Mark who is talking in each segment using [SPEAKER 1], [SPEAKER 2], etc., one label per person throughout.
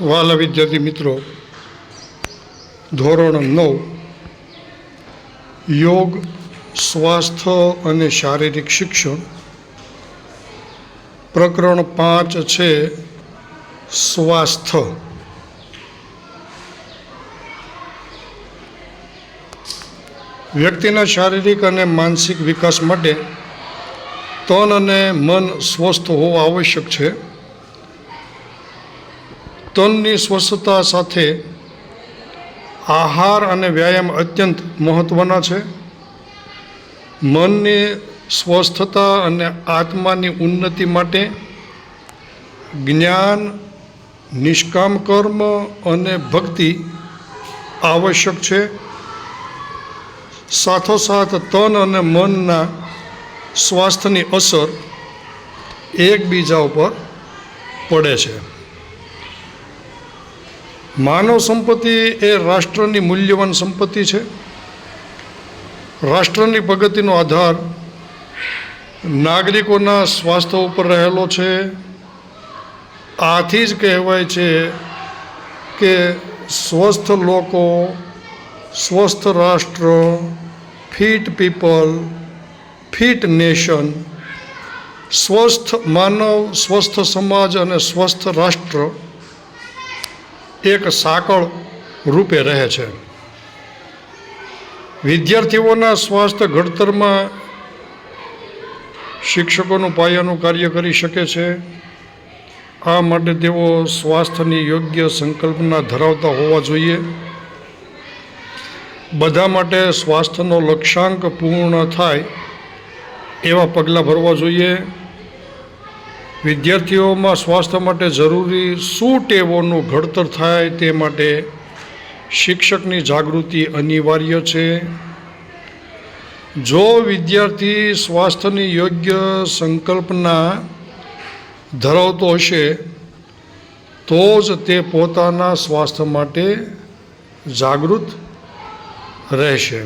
[SPEAKER 1] વાલા વિદ્યાર્થી મિત્રો, ધોરણ નવ, યોગ, સ્વાસ્થ્ય અને શારીરિક શિક્ષણ. પ્રકરણ પાંચ છે, સ્વાસ્થ્ય. વ્યક્તિના શારીરિક અને માનસિક વિકાસ માટે તન અને મન સ્વસ્થ હોવું આવશ્યક છે. તનની સ્વસ્થતા સાથે આહાર અને વ્યાયામ અત્યંત મહત્ત્વના છે. મનની સ્વસ્થતા અને આત્માની ઉન્નતિ માટે જ્ઞાન, નિષ્કામ કર્મ અને ભક્તિ આવશ્યક છે. સાથોસાથ તન અને મનના સ્વાસ્થ્યની અસર એકબીજા ઉપર પડે છે. માનવ સંપત્તિ એ રાષ્ટ્રની મૂલ્યવાન સંપત્તિ છે. રાષ્ટ્રની પ્રગતિનો આધાર નાગરિકોના સ્વાસ્થ્ય ઉપર રહેલો છે. આથી જ કહેવાય છે કે સ્વસ્થ લોકો, સ્વસ્થ રાષ્ટ્ર, ફિટ પીપલ, ફિટ નેશન, સ્વસ્થ માનવ, સ્વસ્થ સમાજ અને સ્વસ્થ રાષ્ટ્ર એક સાંકળ રૂપે રહે છે. વિદ્યાર્થીઓના સ્વાસ્થ્ય ઘડતરમાં શિક્ષકોનું પાયાનું કાર્ય કરી શકે છે. આ માટે તેઓ સ્વાસ્થ્યની યોગ્ય સંકલ્પના ધરાવતા હોવા જોઈએ. બધા માટે સ્વાસ્થ્યનો લક્ષ્યાંક પૂર્ણ થાય એવા પગલાં ભરવા જોઈએ. વિદ્યાર્થીઓમાં સ્વાસ્થ્ય માટે જરૂરી શું ટેવોનું ઘડતર થાય તે માટે શિક્ષકની જાગૃતિ અનિવાર્ય છે. જો વિદ્યાર્થી સ્વાસ્થ્યની યોગ્ય સંકલ્પના ધરાવતો હશે, તો જ તે પોતાના સ્વાસ્થ્ય માટે જાગૃત રહેશે.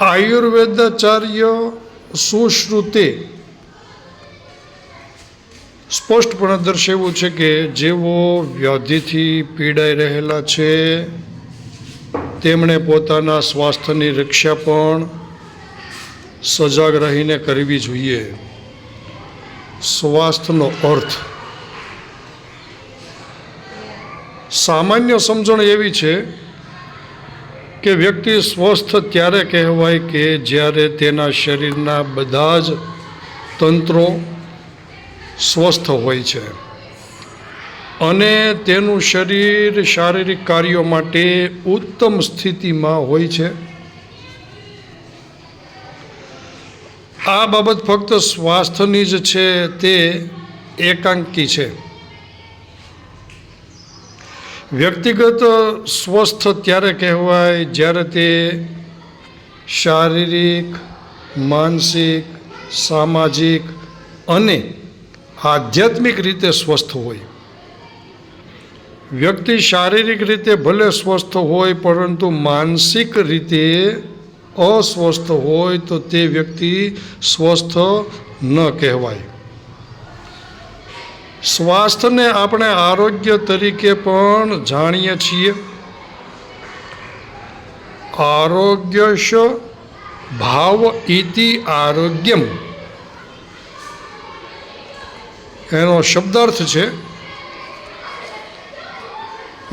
[SPEAKER 1] આયુર્વેદાચાર્ય સુશ્રુતે. સ્પષ્ટપણે દર્શાવ્યું છે કે જેઓ વ્યાધિથી પીડાઈ રહેલા છે, તેમણે પોતાના સ્વાસ્થ્યની રક્ષા પણ સજાગ રહીને કરવી જોઈએ. સ્વાસ્થ્યનો અર્થ. સામાન્ય સમજણ એવી છે કે વ્યક્તિ સ્વસ્થ ત્યારે કહેવાય કે જ્યારે તેના શરીરના બધા જ તંત્રો સ્વસ્થ હોય છે. અને તેનું શરીર શારીરિક કાર્યો માટે ઉત્તમ સ્થિતિમાં હોય છે. આ બાબત ફક્ત સ્વાસ્થ્યની જ છે, તે એકાંકી છે. વ્યક્તિગત સ્વસ્થ ત્યારે કહેવાય જ્યારે તે શારીરિક, માનસિક, સામાજિક અને આધ્યાત્મિક રીતે સ્વસ્થ હોય. વ્યક્તિ શારીરિક રીતે ભલે સ્વસ્થ હોય પરંતુ માનસિક રીતે અસ્વસ્થ હોય તો તે વ્યક્તિ સ્વસ્થ ન કહેવાય. સ્વાસ્થ્યને આપણે આરોગ્ય તરીકે પણ જાણીએ છીએ. આરોગ્યશ ભાવ ઇતિ આરોગ્યમ. એનો શબ્દાર્થ છે,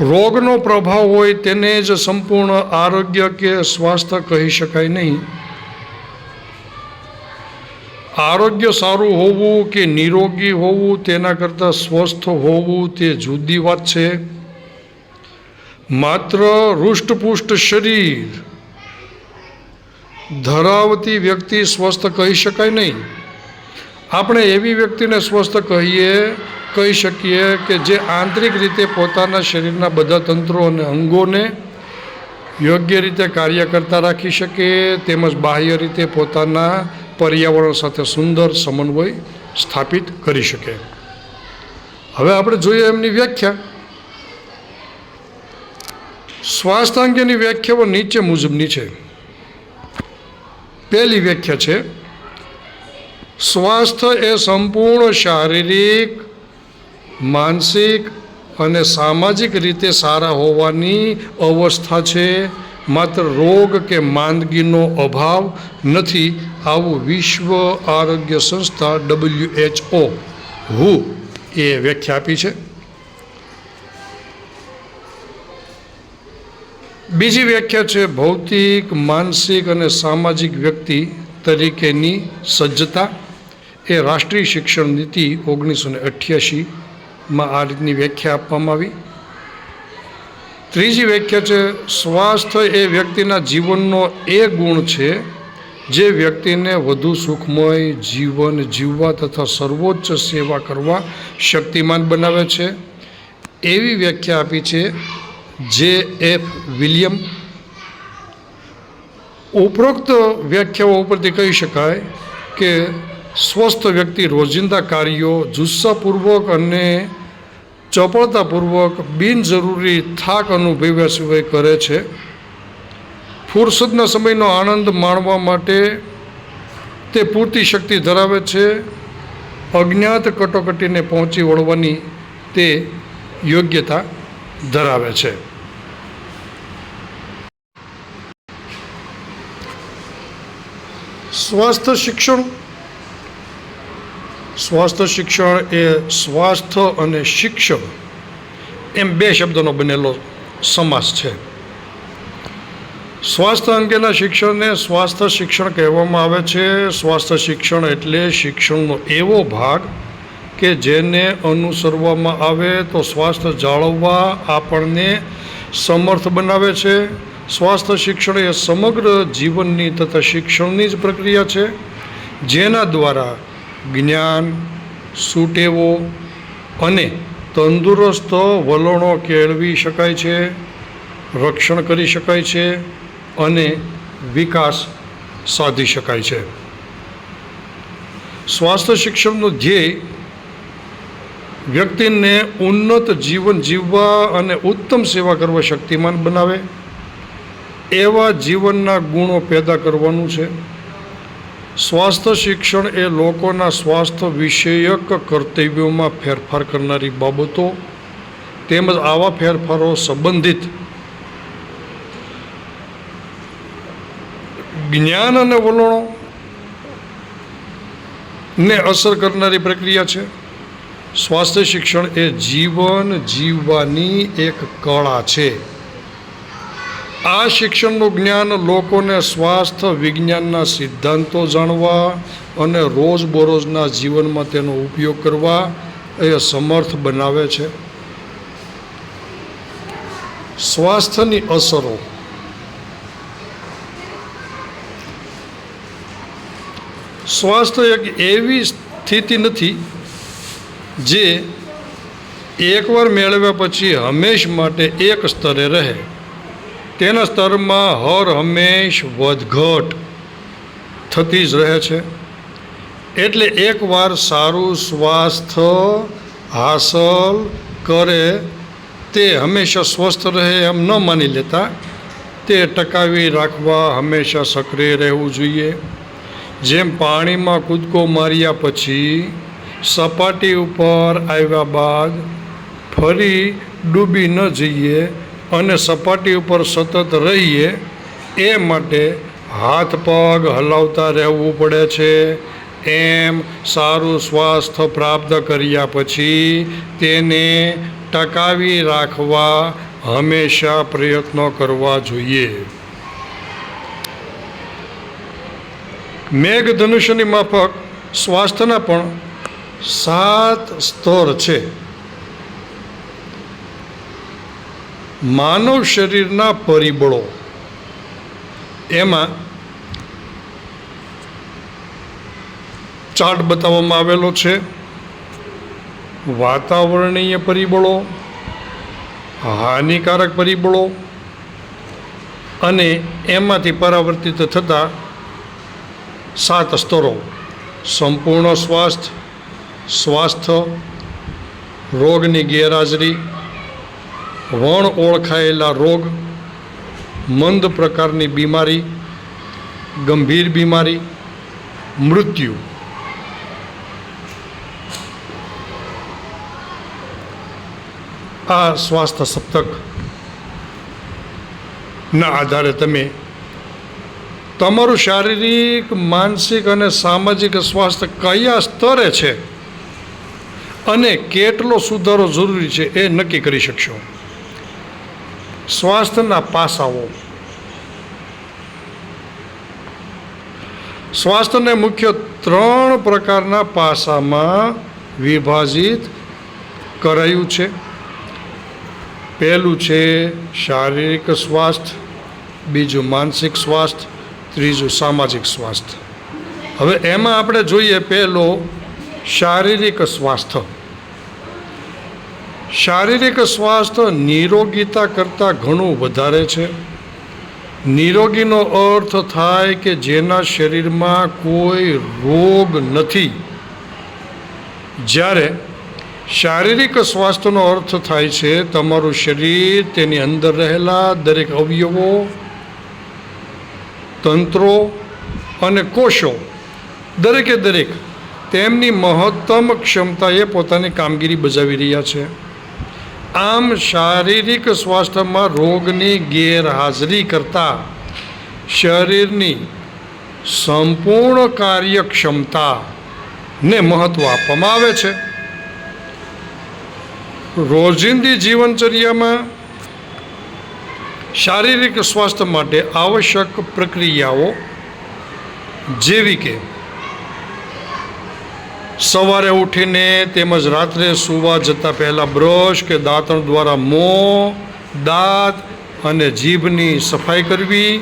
[SPEAKER 1] રોગનો પ્રભાવ હોય તેને જ સંપૂર્ણ આરોગ્ય કે સ્વાસ્થ્ય કહી શકાય નહીં. આરોગ્ય સારું હોવું કે નિરોગી હોવું, તેના કરતાં સ્વસ્થ હોવું તે જુદી વાત છે. માત્ર હૃષ્ટપુષ્ટ શરીર ધરાવતી વ્યક્તિ સ્વસ્થ કહી શકાય નહીં. આપણે એવી વ્યક્તિને સ્વસ્થ કહીએ, કહી શકીએ કે જે આંતરિક રીતે પોતાના શરીરના બધા તંત્રો અને અંગોને યોગ્ય રીતે કાર્ય કરતા રાખી શકે, તેમજ બાહ્ય રીતે પોતાના પર્યાવરણ સાથે સુંદર સમન્વય સ્થાપિત કરી શકે. હવે આપણે જોઈએ એમની વ્યાખ્યા. સ્વાસ્થ્ય અંગેની વ્યાખ્યાઓ નીચે મુજબની છે. પહેલી વ્યાખ્યા છે, સ્વાસ્થ્ય એ સંપૂર્ણ શારીરિક, માનસિક અને સામાજિક રીતે સારા હોવાની અવસ્થા છે. માત્ર રોગ કે માંદગીનો અભાવ નથી આવું વિશ્વ આરોગ્ય સંસ્થા ડબલ્યુ એચ ઓ હુ એ વ્યાખ્યા આપી છે. બીજી વ્યાખ્યા છે ભૌતિક, માનસિક અને સામાજિક વ્યક્તિ તરીકેની સજ્જતા. એ રાષ્ટ્રીય શિક્ષણ નીતિ ઓગણીસો ને અઠ્યાસીમાં આ રીતની વ્યાખ્યા આપવામાં આવી. ત્રીજી વ્યાખ્યા છે, સ્વાસ્થ્ય એ વ્યક્તિના જીવનનો એ ગુણ છે, જે વ્યક્તિને વધુ સુખમય જીવન જીવવા તથા સર્વોચ્ચ સેવા કરવા શક્તિમાન બનાવે છે. એવી વ્યાખ્યા આપી છે, જે એફ વિલિયમ. ઉપરોક્ત વ્યાખ્યાઓ ઉપરથી કહી શકાય કે સ્વસ્થ વ્યક્તિ રોજિંદા કાર્યો જુસ્સાપૂર્વક અને ચપળતાપૂર્વક બિનજરૂરી થાક અનુભવ્યા સિવાય કરે છે. ફુરસદના સમયનો આનંદ માણવા માટે તે પૂરતી શક્તિ ધરાવે છે. અજ્ઞાત કટોકટીને પહોંચી વળવાની તે યોગ્યતા ધરાવે છે. સ્વાસ્થ્ય શિક્ષણ સ્વાસ્થ્ય શિક્ષણ એ સ્વાસ્થ્ય અને શિક્ષણ એમ બે શબ્દોનો બનેલો સમાસ છે. સ્વાસ્થ્ય અંગેના શિક્ષણને સ્વાસ્થ્ય શિક્ષણ કહેવામાં આવે છે. સ્વાસ્થ્ય શિક્ષણ એટલે શિક્ષણનો એવો ભાગ કે જેને અનુસરવામાં આવે તો સ્વાસ્થ્ય જાળવવા આપણને સમર્થ બનાવે છે. સ્વાસ્થ્ય શિક્ષણ એ સમગ્ર જીવનની તથા શિક્ષણની જ પ્રક્રિયા છે. જેના દ્વારા જ્ઞાન સુટેવો અને તંદુરસ્ત વલણો કેળવી શકાય છે, રક્ષણ કરી શકાય છે અને વિકાસ સાધી શકાય છે. સ્વાસ્થ્ય શિક્ષણનું ધ્યેય વ્યક્તિને ઉન્નત જીવન જીવવા અને ઉત્તમ સેવા કરવા શક્તિમાન બનાવે, એવા જીવનના ગુણો પેદા કરવાનું છે. સ્વાસ્થ્ય શિક્ષણ એ લોકોના સ્વાસ્થ્ય વિષયક કર્તવ્યોમાં ફેરફાર કરનારી બાબતો તેમજ આવા ફેરફારો સંબંધિત જ્ઞાન અને વલણો ને અસર કરનારી પ્રક્રિયા છે. સ્વાસ્થ્ય શિક્ષણ એ જીવન જીવવાની એક કળા છે. આ શિક્ષણનું જ્ઞાન લોકોને સ્વાસ્થ્ય, વિજ્ઞાનના સિદ્ધાંતો જાણવા અને રોજબરોજના જીવનમાં તેનો ઉપયોગ કરવા એ સમર્થ બનાવે છે. સ્વાસ્થ્યની અસરો. સ્વાસ્થ્ય એક એવી સ્થિતિ નથી જે એકવાર મેળવ્યા પછી હંમેશ માટે એક સ્તરે રહે. તેના સ્તરમાં હર હંમેશ વધઘટ થતી જ રહે છે. એટલે એકવાર સારું સ્વાસ્થ્ય હાંસલ કરે, તે હંમેશા સ્વસ્થ રહે એમ ન માની લેતા, તે ટકાવી રાખવા હંમેશા સક્રિય રહેવું જોઈએ. જેમ પાણીમાં કૂદકો માર્યા પછી સપાટી ઉપર આવ્યા બાદ ફરી ડૂબી ન જઈએ અને સપાટી ઉપર સતત રહીએ, એ માટે હાથ પગ હલાવતા રહેવું પડે છે. એમ સારું સ્વાસ્થ્ય પ્રાપ્ત કર્યા પછી તેને ટકાવી રાખવા હંમેશા પ્રયત્નો કરવા જોઈએ. મેઘધનુષ્યની માફક સ્વાસ્થ્યના પણ સાત સ્તર છે. માનવ શરીરના પરિબળો. એમાં ચાર્ટ બતાવવામાં આવેલો છે. વાતાવરણીય પરિબળો, હાનિકારક પરિબળો અને એમાંથી પરાવર્તિત થતા સાત સ્તરો. સંપૂર્ણ સ્વાસ્થ્ય સ્વાસ્થ્ય, રોગની ગેરહાજરી વણ ઓળખાયેલા રોગ, મંદ પ્રકારની બીમારી, ગંભીર બીમારી, મૃત્યુ. આ સ્વાસ્થ્ય સપ્તકના આધારે તમે તમારું શારીરિક, માનસિક અને સામાજિક સ્વાસ્થ્ય કયા સ્તરે છે અને કેટલો સુધારો જરૂરી છે એ નક્કી કરી શકશો. સ્વાસ્થ્યના પાસાઓ સ્વાસ્થ્યને મુખ્ય ત્રણ પ્રકારના પાસામાં વિભાજિત કરાયું છે. પહેલું છે શારીરિક સ્વાસ્થ્ય બીજું માનસિક સ્વાસ્થ્ય ત્રીજું સામાજિક સ્વાસ્થ્ય હવે એમાં આપણે જોઈએ પહેલો શારીરિક સ્વાસ્થ્ય. શારીરિક સ્વાસ્થ્ય નિરોગીતા કરતાં ઘણું વધારે છે. નિરોગીનો અર્થ થાય કે જેના શરીરમાં કોઈ રોગ નથી. જ્યારે શારીરિક સ્વાસ્થ્યનો અર્થ થાય છે, તમારું શરીર તેની અંદર રહેલા દરેક અવયવો, તંત્રો અને કોષો દરેકે દરેક તેમની મહત્તમ ક્ષમતાએ પોતાની કામગીરી બજાવી રહ્યા છે. આમ શારીરિક સ્વાસ્થ્યમાં રોગની ગેરહાજરી કરતાં શરીરની સંપૂર્ણ કાર્યક્ષમતાને મહત્ત્વ આપવામાં આવે છે. રોજિંદી જીવનચર્યામાં શારીરિક સ્વાસ્થ્ય માટે આવશ્યક પ્રક્રિયાઓ જેવી કે સવારે ઉઠીને તેમજ રાત્રે સૂવા જતાં પહેલાં બ્રશ કે દાંતણ દ્વારા મોં, દાંત અને જીભની સફાઈ કરવી.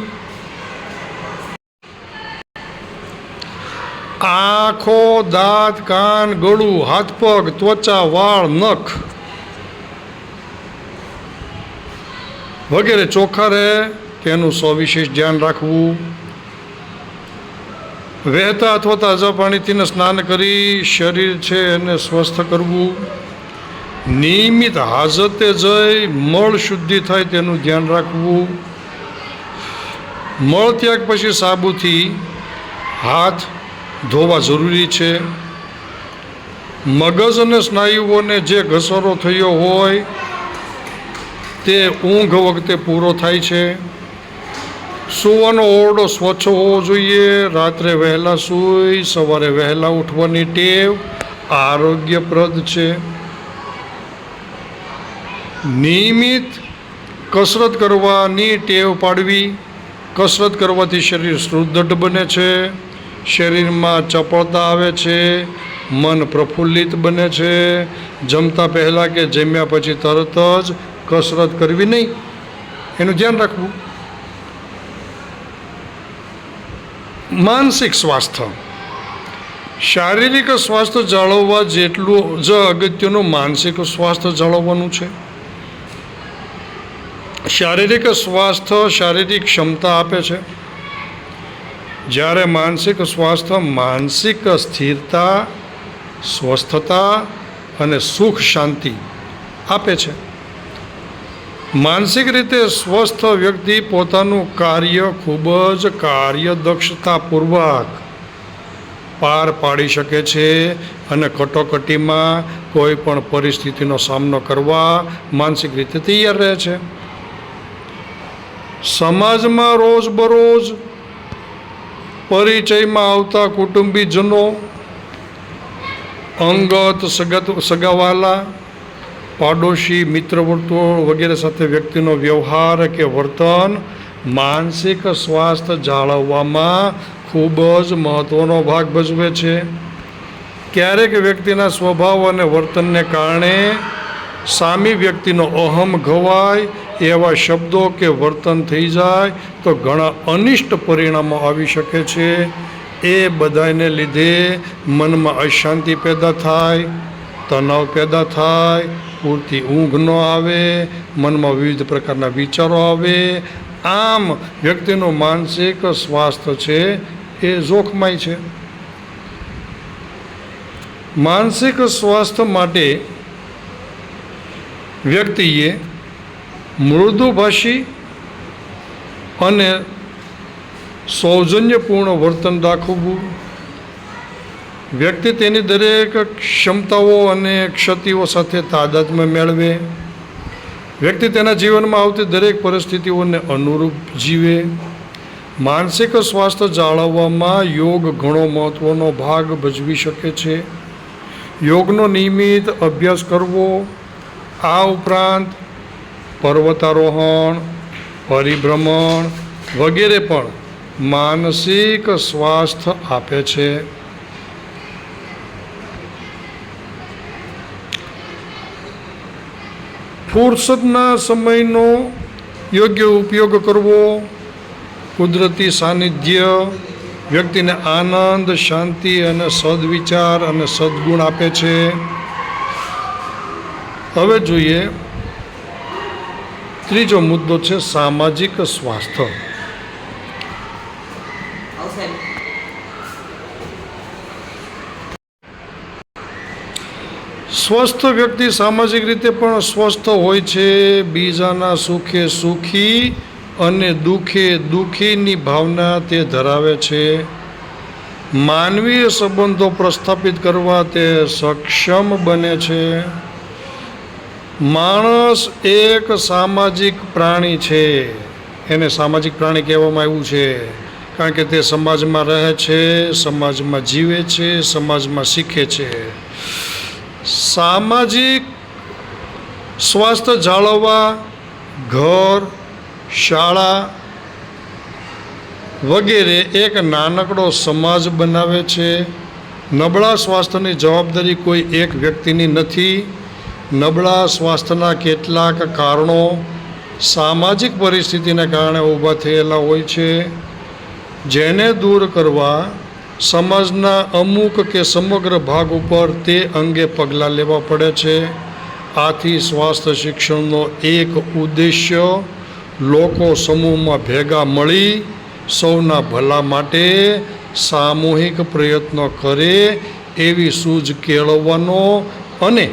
[SPEAKER 1] આંખો, દાંત, કાન, ગળું, હાથ, પગ, ત્વચા, વાળ, નખ વગેરે ચોખ્ખા રહે તેનું સવિશેષ ધ્યાન રાખવું. વહેતા અથવા તાજા પાણીથી સ્નાન કરી શરીર છે એને સ્વસ્થ કરવું. નિયમિત હાજતે જઈ મળ શુદ્ધિ થાય તેનું ધ્યાન રાખવું. મળ ત્યાગ પછી સાબુથી હાથ ધોવા જરૂરી છે. મગજ અને સ્નાયુઓને જે ઘસરો થયો હોય, તે ઊંઘ વખતે પૂરો થાય છે. સૂવાનો ઓરડો સ્વચ્છ હોવો જોઈએ. રાત્રે વહેલા સૂઈ, સવારે વહેલા ઉઠવાની ટેવ આરોગ્યપ્રદ છે. નિયમિત કસરત કરવાની ટેવ પાડવી. કસરત કરવાથી શરીર સુદૃઢ બને છે. શરીરમાં ચપળતા આવે છે. મન પ્રફુલ્લિત બને છે. જમતા પહેલાં કે જમ્યા પછી તરત જ કસરત કરવી નહીં. એનું ધ્યાન રાખવું. માનસિક સ્વાસ્થ્ય. શારીરિક સ્વાસ્થ્ય જાળવવા જેટલું જ અગત્યનું માનસિક સ્વાસ્થ્ય જાળવવાનું છે. શારીરિક સ્વાસ્થ્ય શારીરિક ક્ષમતા આપે છે. જ્યારે માનસિક સ્વાસ્થ્ય માનસિક સ્થિરતા, સ્વસ્થતા અને સુખ શાંતિ આપે છે. માનસિક રીતે સ્વસ્થ વ્યક્તિ પોતાનું કાર્ય ખૂબ જ કાર્યદક્ષતાપૂર્વક પાર પાડી શકે છે અને કટોકટીમાં કોઈ પણ પરિસ્થિતિનો સામનો કરવા માનસિક રીતે તૈયાર રહે છે. સમાજમાં રોજબરોજ પરિચયમાં આવતા કુટુંબીજનો અંગત સગત સગાવાલા પાડોશી મિત્ર વર્તુળ વગેરે સાથે વ્યક્તિનો વ્યવહાર કે વર્તન, માનસિક સ્વાસ્થ્ય જાળવવામાં ખૂબ જ મહત્ત્વનો ભાગ ભજવે છે. ક્યારેક વ્યક્તિના સ્વભાવ અને વર્તનને કારણે સામી વ્યક્તિનો અહમ ઘવાય એવા શબ્દો કે વર્તન થઈ જાય તો ઘણા અનિષ્ટ પરિણામો આવી શકે છે. એ બધાને લીધે મનમાં અશાંતિ પેદા થાય, તણાવ પેદા થાય પૂરતી ઊંઘ ન આવે, મનમાં વિવિધ પ્રકારના વિચારો આવે. આમ વ્યક્તિનું માનસિક સ્વાસ્થ્ય છે એ જોખમાય છે. માનસિક સ્વાસ્થ્ય માટે વ્યક્તિએ મૃદુભાષી અને સૌજન્યપૂર્ણ વર્તન દાખવવું વ્યક્તિ તેની દરેક ક્ષમતાઓ અને ક્ષતિઓ સાથે તાદાત્મ્ય મેળવે. વ્યક્તિ તેના જીવનમાં આવતી દરેક પરિસ્થિતિઓને અનુરૂપ જીવે. માનસિક સ્વાસ્થ્ય જાળવવામાં યોગ ઘણો મહત્ત્વનો ભાગ ભજવી શકે છે. યોગનો નિયમિત અભ્યાસ કરવો. આ ઉપરાંત પર્વતારોહણ, પરિભ્રમણ વગેરે પણ માનસિક સ્વાસ્થ્ય આપે છે. ફુરસદના સમયનો યોગ્ય ઉપયોગ કરવો, કુદરતી સાનિધ્ય, વ્યક્તિને આનંદ, શાંતિ અને સદવિચાર અને સદગુણ આપે છે. હવે જોઈએ ત્રીજો મુદ્દો છે સામાજિક સ્વાસ્થ્ય. સ્વસ્થ વ્યક્તિ સામાજિક રીતે પણ સ્વસ્થ હોય છે. બીજાના સુખે સુખી અને દુઃખે દુઃખીની ભાવના તે ધરાવે છે. માનવીય સંબંધો પ્રસ્થાપિત કરવા તે સક્ષમ બને છે. માણસ એક સામાજિક પ્રાણી છે. એને સામાજિક પ્રાણી કહેવામાં આવ્યું છે. કારણ કે તે સમાજમાં રહે છે, સમાજમાં જીવે છે, સમાજમાં શીખે છે. સામાજિક સ્વાસ્થ્ય જાળવવા, ઘર, શાળા વગેરે એક નાનકડો સમાજ બનાવે છે. નબળા સ્વાસ્થ્યની જવાબદારી કોઈ એક વ્યક્તિની નથી. નબળા સ્વાસ્થ્યના કેટલાક કારણો સામાજિક પરિસ્થિતિને કારણે ઊભા થયેલા હોય છે. જેને દૂર કરવા સમાજના અમુક કે સમગ્ર ભાગ ઉપર તે અંગે પગલાં લેવા પડે છે. આથી સ્વાસ્થ્ય શિક્ષણનો એક ઉદ્દેશ્ય લોકો સમૂહમાં ભેગા મળી સૌના ભલા માટે સામૂહિક પ્રયત્નો કરે એવી સૂઝ કેળવવાનો અને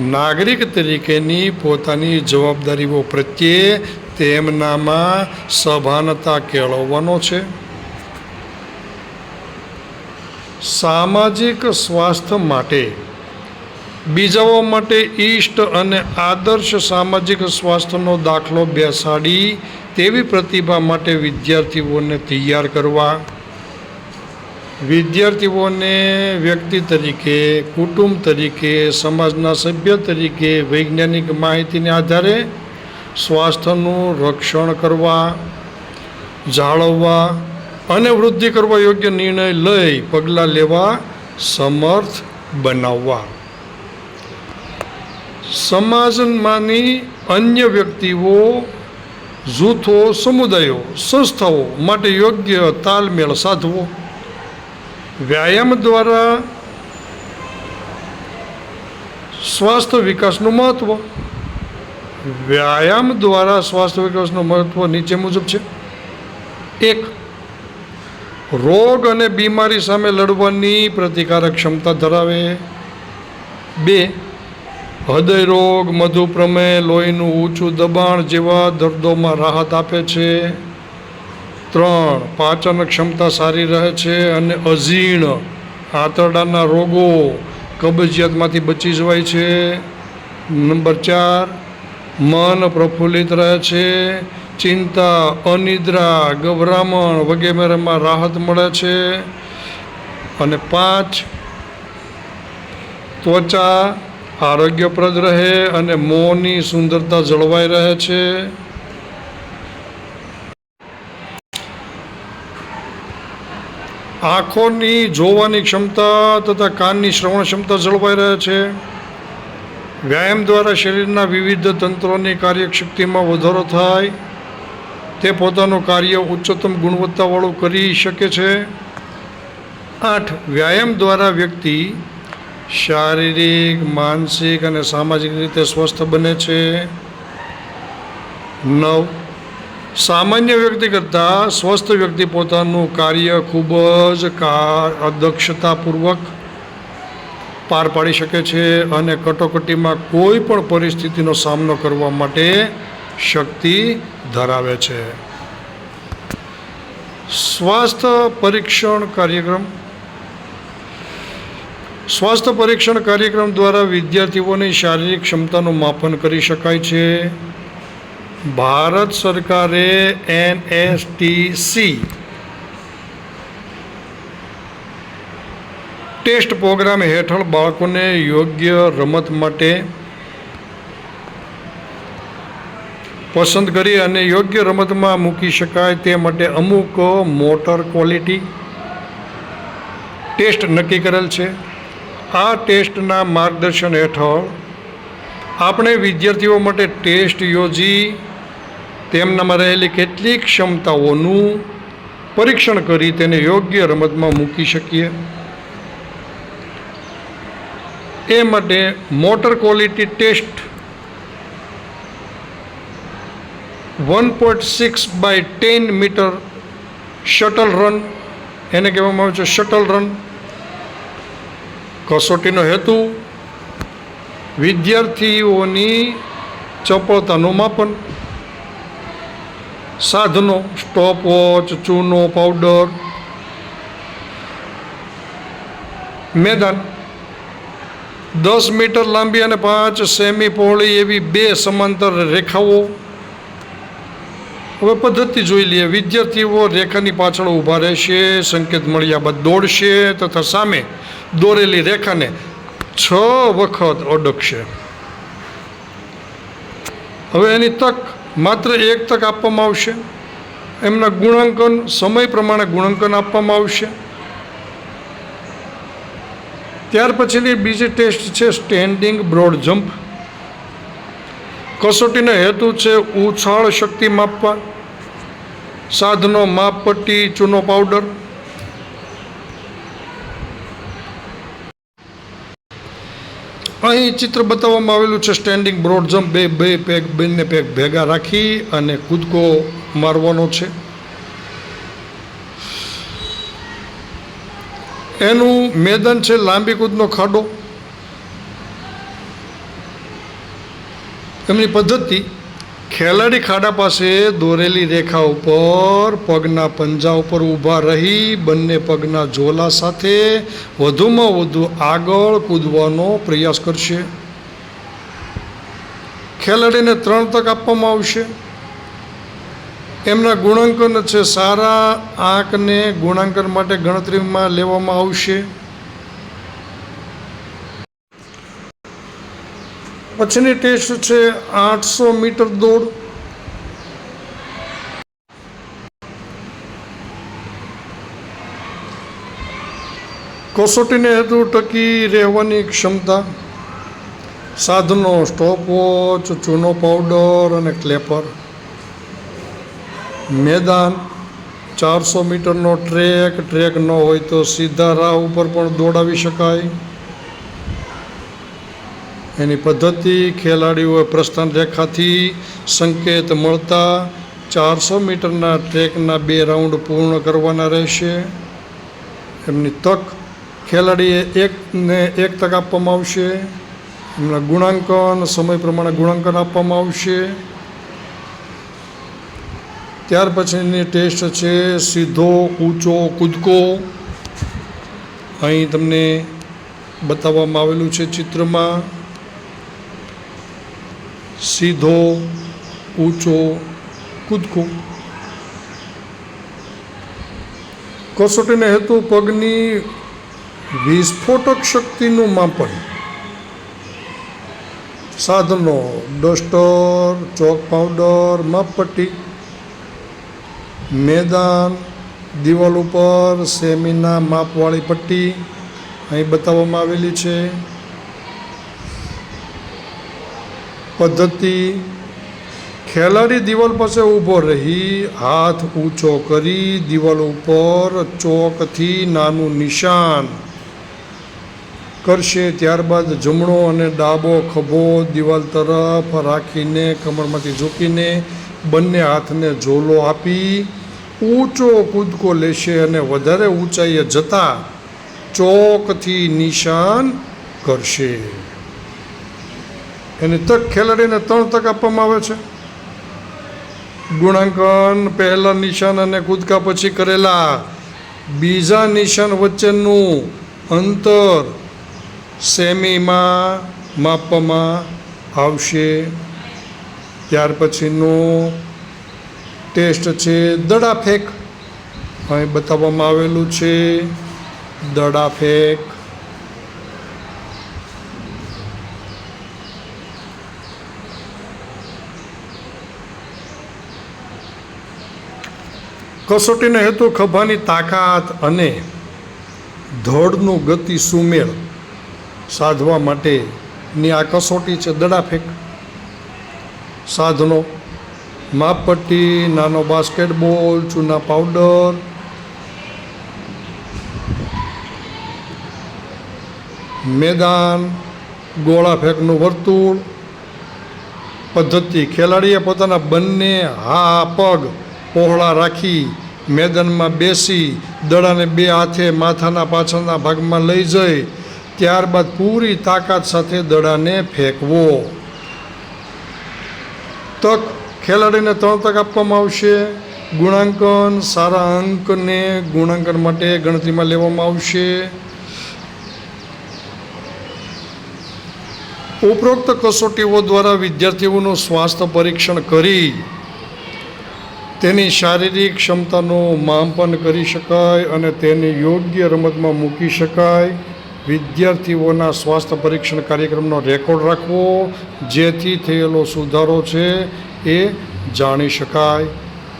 [SPEAKER 1] નાગરિક તરીકેની પોતાની જવાબદારીઓ પ્રત્યે તેમનામાં સભાનતા કેળવવાનો છે. સામાજિક સ્વાસ્થ્ય માટે, બીજાઓ માટે ઈષ્ટ અને આદર્શ સામાજિક સ્વાસ્થ્યનો દાખલો બેસાડી તેવી પ્રતિભા માટે વિદ્યાર્થીઓને તૈયાર કરવા. વિદ્યાર્થીઓને વ્યક્તિ તરીકે, કુટુંબ તરીકે, સમાજના સભ્ય તરીકે વૈજ્ઞાનિક માહિતીને આધારે સ્વાસ્થ્યનું રક્ષણ કરવા, જાળવવા અને વૃદ્ધિ કરવા યોગ્ય નિર્ણય લઈ પગલાં લેવા, સમર્થ બનાવવા. સમાજમાંની અન્ય વ્યક્તિઓ, જૂથો, સમુદાયો, સંસ્થાઓ માટે યોગ્ય તાલમેળ સાધવો. વ્યાયામ દ્વારા સ્વાસ્થ્ય વિકાસનું મહત્ત્વ વ્યાયામ દ્વારા સ્વાસ્થ્ય વિકાસનું મહત્ત્વ નીચે મુજબ છે. એક રોગ અને બીમારી સામે લડવાની પ્રતિકારક ક્ષમતા ધરાવે. બે, હૃદય રોગ મધુપ્રમેહ લોહીનું ઊંચું દબાણ જેવા દર્દોમાં રાહત આપે છે. ત્રણ, પાચન ક્ષમતા સારી રહે છે અને અઝીણ આંતરડાના રોગો કબજિયાતમાંથી બચી જવાય છે. નંબર ચાર, મન પ્રફુલ્લિત રહે છે ચિંતા, અનિદ્રા, ગભરામણ વગેરેમાં રાહત મળે છે. અને પાંચ, ત્વચા આરોગ્યપ્રદ રહે અને મોંની સુંદરતા જળવાઈ રહે છે. આંખોની જોવાની ક્ષમતા તથા કાનની શ્રવણ ક્ષમતા જળવાઈ રહે છે. વ્યાયામ દ્વારા શરીરના વિવિધ તંત્રોની કાર્યશક્તિમાં વધારો થાય. તે પોતાનું કાર્ય ઉચ્ચતમ ગુણવત્તાવાળું કરી શકે છે? આઠ, વ્યાયામ દ્વારા વ્યક્તિ શારીરિક, માનસિક અને સામાજિક રીતે સ્વસ્થ બને છે? નવ, સામાન્ય વ્યક્તિ કરતાં સ્વસ્થ વ્યક્તિ પોતાનું કાર્ય ખૂબ જ કા દક્ષતાપૂર્વક પાર પાડી શકે છે અને કટોકટીમાં કોઈ પણ પરિસ્થિતિનો સામનો કરવા માટે શક્તિ ધરાવે છે. સ્વાસ્થ્ય પરીક્ષણ કાર્યક્રમ. સ્વાસ્થ્ય પરીક્ષણ કાર્યક્રમ દ્વારા વિદ્યાર્થીઓની શારીરિક ક્ષમતાનું માપન કરી શકાય છે. ભારત સરકારે એનએસટીસી ટેસ્ટ પ્રોગ્રામ હેઠળ બાળકોને યોગ્ય રમત માટે પસંદ કરી અને યોગ્ય રમતમાં મૂકી શકાય તે માટે અમુક મોટર ક્વોલિટી ટેસ્ટ નક્કી કરેલ છે. આ ટેસ્ટના માર્ગદર્શન હેઠળ આપણે વિદ્યાર્થીઓ માટે ટેસ્ટ યોજી તેમનામાં રહેલી કેટલીક ક્ષમતાઓનું પરીક્ષણ કરી તેને યોગ્ય રમતમાં મૂકી શકીએ. એ માટે motor quality test one point six by ten metre shuttle run. એને કહેવામાં આવે છે શટલ રન. કસોટીનો હેતુ, વિદ્યાર્થીઓની ચપળતાનું માપન, સાધનો, સ્ટોપ વોચ, ચૂનો, પાવડર, મેદાન. દસ મીટર લાંબી અને પાંચ સેમી પહોળી એવી બે સમાંતર રેખાઓ. હવે પદ્ધતિ જોઈ લઈએ. વિદ્યાર્થીઓ રેખાની પાછળ ઊભા રહેશે, સંકેત મળ્યા બાદ દોડશે તથા સામે દોરેલી રેખાને છ વખત અડકશે. હવે એની તક માત્ર એક તક આપવામાં આવશે. એમના ગુણાંકન, સમય પ્રમાણે ગુણાંકન આપવામાં આવશે. ત્યાર પછીની બીજી ટેસ્ટ છે સ્ટેન્ડિંગ બ્રોડ જમ્પ કસોટીનો હેતુ છે ઉછાળ શક્તિ માપવા, સાધનો માપપટ્ટી, ચૂનો પાવડર. અહીં ચિત્ર બતાવવામાં આવેલું છે સ્ટેન્ડિંગ બ્રોડ જમ્પ, બે બે પેક, બંને પેક ભેગા રાખી અને કૂદકો મારવાનો છે. એનું મેદાન છે લાંબી કૂદનો ખાડો. એમની પદ્ધતિ, ખેલાડી ખાડા પાસે દોરેલી રેખા ઉપર પગના પંજા ઉપર ઊભા રહી, બંને પગના ઝોલા સાથે વધુમાં વધુ આગળ કૂદવાનો પ્રયાસ કરશે. ખેલાડીને ત્રણ તક આપવામાં આવશે. એમના ગુણાંકન છે સારા, આંકને ગુણાંકન માટે ગણતરીમાં લેવામાં આવશે. પછીની ટેસ્ટ છે આઠસો મીટર દોડ. કસોટીને હેતુ ટકી રહેવાની ક્ષમતા. સાધનો, સ્ટોપવોચ, ચૂનો પાવડર અને ક્લેપર. મેદાન, ચારસો મીટરનો ટ્રેક. ટ્રેક ન હોય તો સીધા રાહ ઉપર પણ દોડાવી શકાય. એની પદ્ધતિ ખેલાડીઓએ પ્રસ્થાન રેખાથી સંકેત મળતા ચારસો મીટરના ટ્રેકના બે રાઉન્ડ પૂર્ણ કરવાના રહેશે. એમની તક ખેલાડીએ એકને એક તક આપવામાં આવશે. એમના ગુણાંકન, સમય પ્રમાણે ગુણાંકન આપવામાં આવશે. ત્યાર પછીની ટેસ્ટ છે સીધો, ઊંચો, કૂદકો. અહીં તમને બતાવવામાં આવેલું છે ચિત્રમાં. સીધો, ઊંચો કૂદકો કસોટીને હેતુ પગની વિસ્ફોટક શક્તિનું માપન. સાધનો, ડસ્ટર, ચોક પાવડર, માપપટ્ટી, મેદાન, દિવાલ ઉપર સેમીના માપવાળી પટ્ટી અહીં બતાવવામાં આવેલી છે. પદ્ધતિ. ખેલાડી દિવાલ પાસે ઊભો રહી, હાથ ઊંચો કરી દિવાલ ઉપર ચોકથી નાનું નિશાન કરશે. ત્યારબાદ જમણો અને ડાબો ખભો દિવાલ તરફ રાખીને કમરમાંથી ઝૂકીને બંને હાથને ઝોલો આપી ઊંચો કૂદકો લેશે અને વધારે ઊંચાઈએ જતાં ચોકથી નિશાન કરશે. એની તક ખેલાડીને ત્રણ તક આપવામાં આવે છે. ગુણાંકન, પહેલા નિશાન અને કૂદકા પછી કરેલા. બીજા નિશાન વચ્ચેનું અંતર સેમીમાં માપવામાં આવશે. ત્યાર પછીનું ટેસ્ટ છે દડા ફેંક અહીં બતાવવામાં આવેલું છે દડા કસોટીનો હેતુ ખભાની તાકાત અને ધડનું ગતિ સુમેળ સાધવા માટેની આ કસોટી છે દડા ફેંક સાધનો, માપપટ્ટી, નાનો બાસ્કેટબોલ, ચૂના પાવડર. મેદાન, ગોળા ફેંકનું વર્તુળ. પદ્ધતિ, ખેલાડીએ પોતાના બંને હા, પગ પહોળા રાખી મેદાનમાં બેસી દડાને બે હાથે માથાના પાછળના ભાગમાં લઈ જઈ, ત્યારબાદ પૂરી તાકાત સાથે દડાને ફેંકવો. તક ખેલાડીને ત્રણ તક આપવામાં આવશે. ગુણાંકન, સારા અંકને ગુણાંકન માટે ગણતરીમાં લેવામાં આવશે. ઉપરોક્ત કસોટીઓ દ્વારા વિદ્યાર્થીઓનું સ્વાસ્થ્ય પરીક્ષણ કરી તેની શારીરિક ક્ષમતાનું માપન કરી શકાય અને તેને યોગ્ય રમતમાં મૂકી શકાય. વિદ્યાર્થીઓના સ્વાસ્થ્ય પરીક્ષણ કાર્યક્રમનો રેકોર્ડ રાખવો, જેથી થયેલો સુધારો છે એ જાણી શકાય.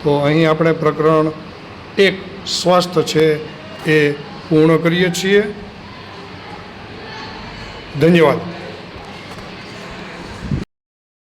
[SPEAKER 1] તો અહીં આપણે પ્રકરણ એક, સ્વાસ્થ્ય છે એ પૂર્ણ કરીએ છીએ. ધન્યવાદ.